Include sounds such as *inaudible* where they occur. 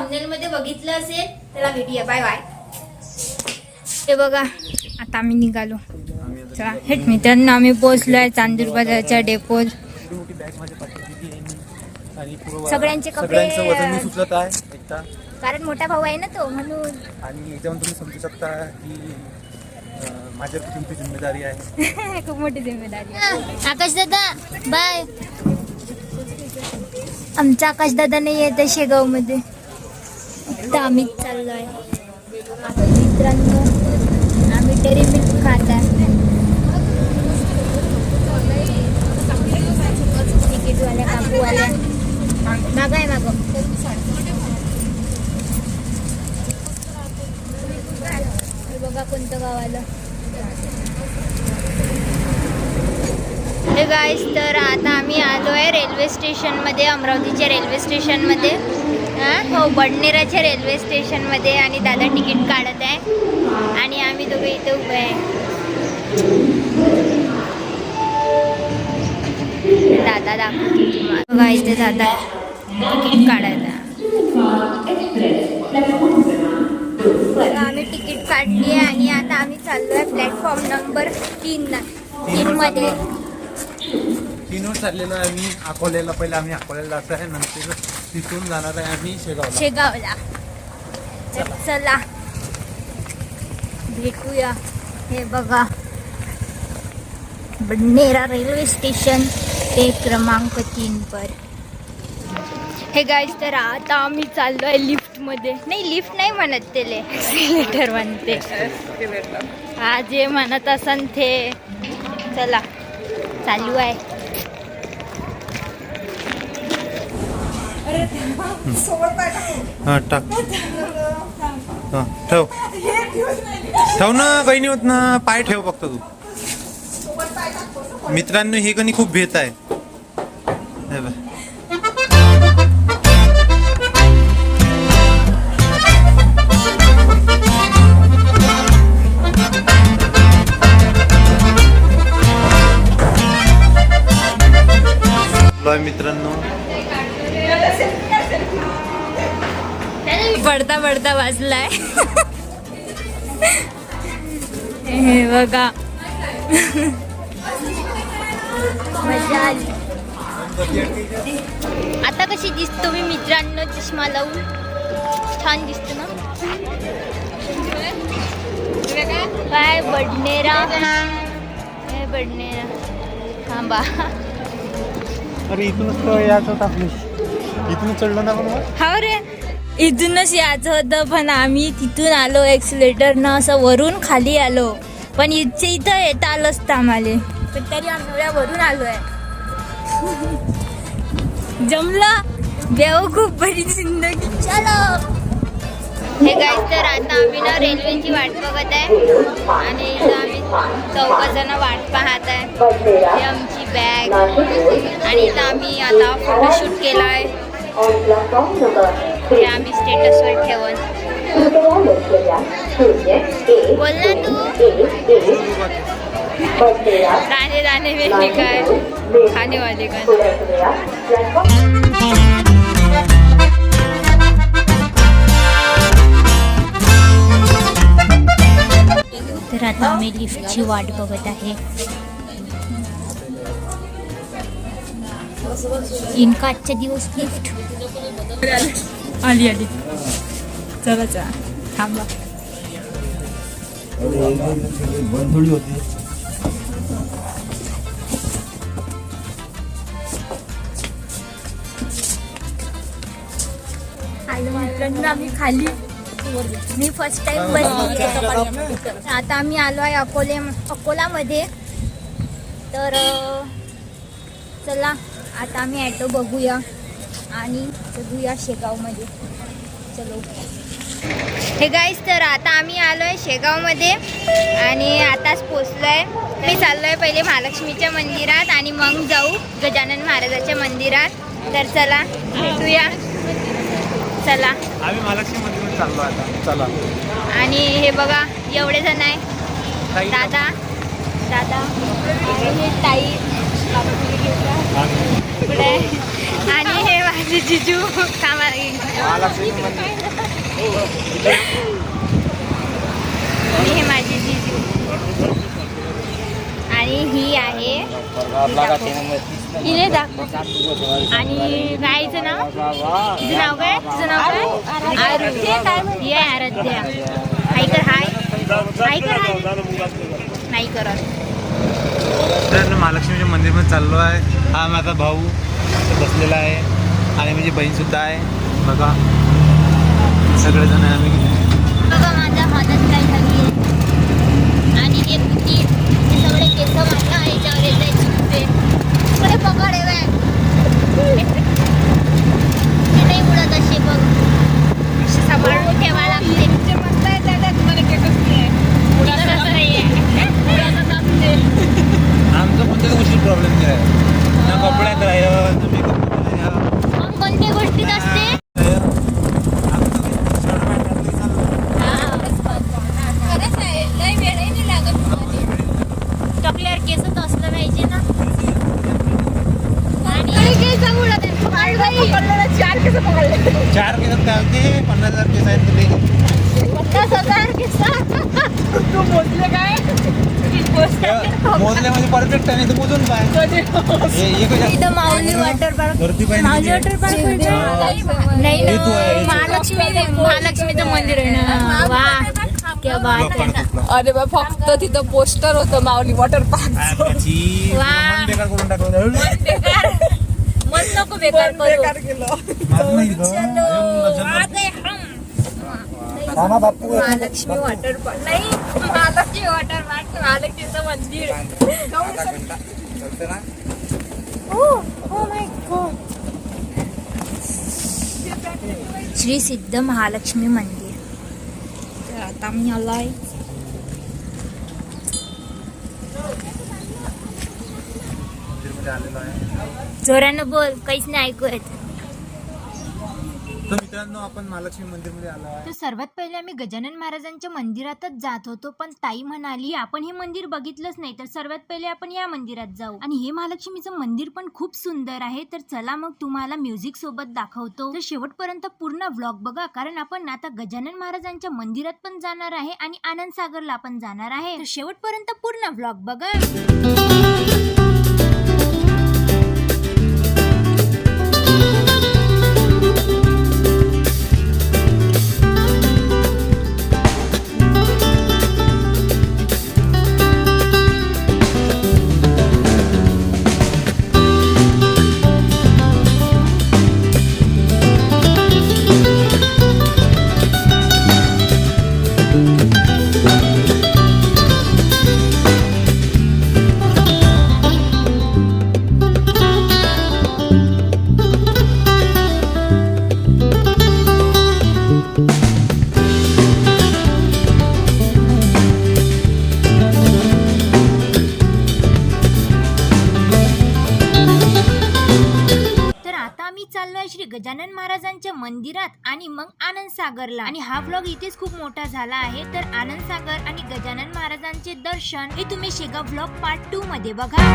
Thumbnail मध्ये बघितलं असेल त्याला भेटूया. बाय बाय हे बघा आता आम्ही निघालो. चला हेट मित्रांनो आम्ही चांदूर बाजारच्या माझ्या दिली आहे मी. आणि पूर्ण सगळ्यांचे कपडे, कारण मोठा भाऊ आहे ना तो म्हणून. आणि याच्यावर तुम्ही समजू शकता की किती मोठी जिम्मेदारी आहे. *laughs* खूप मोठी जिम्मेदारी आकाश दादा बाय आमचा आकाश दादा नाही येत शेगावमध्ये आता चाललो आहे. आता मित्रांनो आम्ही डेअरी मिल्क खात आहे. तिकीटवाल्या काकूवाल्या माग आहे मागं. बघा कोणतं गाव आलं. गाईस तर आता आम्ही आलो आहे रेल्वे स्टेशनमध्ये अमरावतीच्या रेल्वे स्टेशनमध्ये. हां? हो बडनेराच्या रेल्वे स्टेशनमध्ये आणि दादा तिकीट काढत आहे. आणि आम्ही दोघे इथे उभे आहे. दादा दाखवतो तुम्हाला. बघा इथे दादा तिकीट काढायला आम्ही तिकीट काढली आहे आणि आता आम्ही चाललो आहे प्लॅटफॉर्म नंबर तीन तीनमध्ये. तीनवर चाललेलो आहे. आम्ही अकोल्याला पहिले आम्ही अकोल्याला जातो आहे. नंतर तिथून जाणार आहे आम्ही शेगावला. शेगावला. तर चला. भेटूया. हे बघा. बडनेरा रेल्वे स्टेशन ते क्रमांक तीन पर. हे गाईज तर आता आम्ही चाललो आहे लिफ्टमध्ये. नाही लिफ्ट नाही म्हणत त्याले. एक्सिलेटर म्हणते. हा जे म्हणत असन ते. चला. चालू आहे. हां टाक. हां ठेव. ठेव ना काही नाही होत ना. पाय ठेव फक्त तू. मित्रांनो हे कणी खूप भेत आहे. हे बघा. मजा आली आता कशी दिसतो मी मित्रांनो चष्मा लावून? छान दिसतो ना? काय बडनेरा हे बडनेरा थांबा. अरे इथूनच यायचं होतं आपली इथून चढलो ना म्हणून हा रे. इथूनच यायचं होतं पण आम्ही तिथून आलो एक्सिलेटरनं असं वरून खाली आलो. पण इथे इथं येता आलं असतं आम्हाला. पण तरी आम्ही एवढ्या वरून आलो आहे जमलं बेवकूफ बरी जिंदगी. चलो. हे गाईज तर आता आम्ही ना रेल्वेची वाट बघत आहे. आणि इथं आम्ही जण वाट पाहत आहे. ही आमची बॅग आणि इथं आम्ही आता फोटोशूट केला आहे ते आम्ही स्टेटसवर ठेवून. बोल ना तू. दाणे दाणे में काय खाने वाले का तर आता आम्ही लिफ्टची वाट बघत आहे. इनका आजचा दिवस लिफ्ट आली आली. चला चला. थांबा. आम्ही खाली. मी फर्स्ट टाइम बसली. आता आम्ही आलो आहे अकोले अकोलामध्ये. तर चला. आता आम्ही ॲटो बघूया आणि बघूया शेगावमध्ये. चलो. हे गाईस तर आता आम्ही आलो आहे शेगावमध्ये आणि आताच पोचलो आहे मी चाललो आहे पहिले महालक्ष्मीच्या मंदिरात आणि मग जाऊ गजानन महाराजाच्या मंदिरात. तर चला भेटूया. चला. आम्ही महालक्ष्मी मंदिरात चाललो आता. चला. आणि हे बघा एवढे जण आहे. दादा. दादा. आणि हे ताई. पुढे आणि हे माझे जिजू थांबा हे माझे जिजू. आणि ही आहे हिने दाखव. आणि गाईचं नाव? तिचं नाव काय? तिचं नाव काय? आरू ही आहे आराध्या. हाय कर हाय. हाय कर हाय. नाही करत. तर महालक्ष्मीच्या मंदिरमध्ये चाललो आहे. हा माझा भाऊ बसलेला आहे आणि माझी बहीण सुद्धा आहे. बघा. सगळेजण आहे आम्ही बघा आणि हे सगळे केस माझ्या ह्याच्यावर येत आहे चिपते पुढे पकड आहे बाय. हे नाही उडत असे बघ असे सांभाळून ठेवा लागते उडत असं नाहीये. आमचं कोणत्याच गोष्टी प्रॉब्लेम नाही आहे ना कपड्यात राहिलं ना मेकअप राहिलं मग कोणत्या गोष्टीत असते टाकल्यावर केस तर असलं पाहिजे ना आणि केस उडत आहे. पकड बाई. चार केसात काय होते पन्नास हजार केस आहेत तुले पन्नास हजार केस. परफेक्ट आहे नाही तर मोजून पाय. हे एकच आहे. इथं माऊली वॉटर पार्क गर्दी पाहिजे माऊली वॉटर पार्क नाही तू ना तू. महालक्ष्मी महालक्ष्मीचं मंदिर आहे ना. वा. क्या. अरे बा फक्त तिथं पोस्टर होतं माऊली वॉटर पार्क आताची वा. मन बेकार करून टाकलं मन नको बेकार करू माझं नाही गं. थांबा बापू महालक्ष्मी वॉटर पार्क नाही महालक्ष्मी वॉटर पार्क महालक्ष्मीचं मंदिर. श्री सिद्ध महालक्ष्मी मंदिर. तर आता मी आलोय. आलेलो आहे. जोरानं बोल काहीच नाही ऐकू येत. तर मित्रांनो आपण महालक्ष्मी मंदिरमध्ये आलो आहे तर सर्वात पहिले आम्ही गजानन महाराजांच्या मंदिरातच जात होतो पण ताई म्हणाली आपण हे मंदिर बघितलंच नाही तर सर्वात पहिले आपण या मंदिरात जाऊ. आणि हे महालक्ष्मीचं मंदिर पण खूप सुंदर आहे तर चला मग तुम्हाला म्युझिक सोबत दाखवतो. तर शेवटपर्यंत पूर्ण व्लॉग बघा कारण आपण आता गजानन महाराजांच्या मंदिरात पण जाणार आहे आणि आनंद सागरला पण जाणार आहे. तर शेवटपर्यंत पूर्ण व्लॉग बघा. मंदिरात आणि मग आनंद सागरला. आणि हा व्लॉग इथेच खूप मोठा झाला आहे. तर आनंद सागर आणि गजानन महाराजांचे दर्शन हे तुम्ही शेगाव व्लॉग पार्ट टू मध्ये बघा.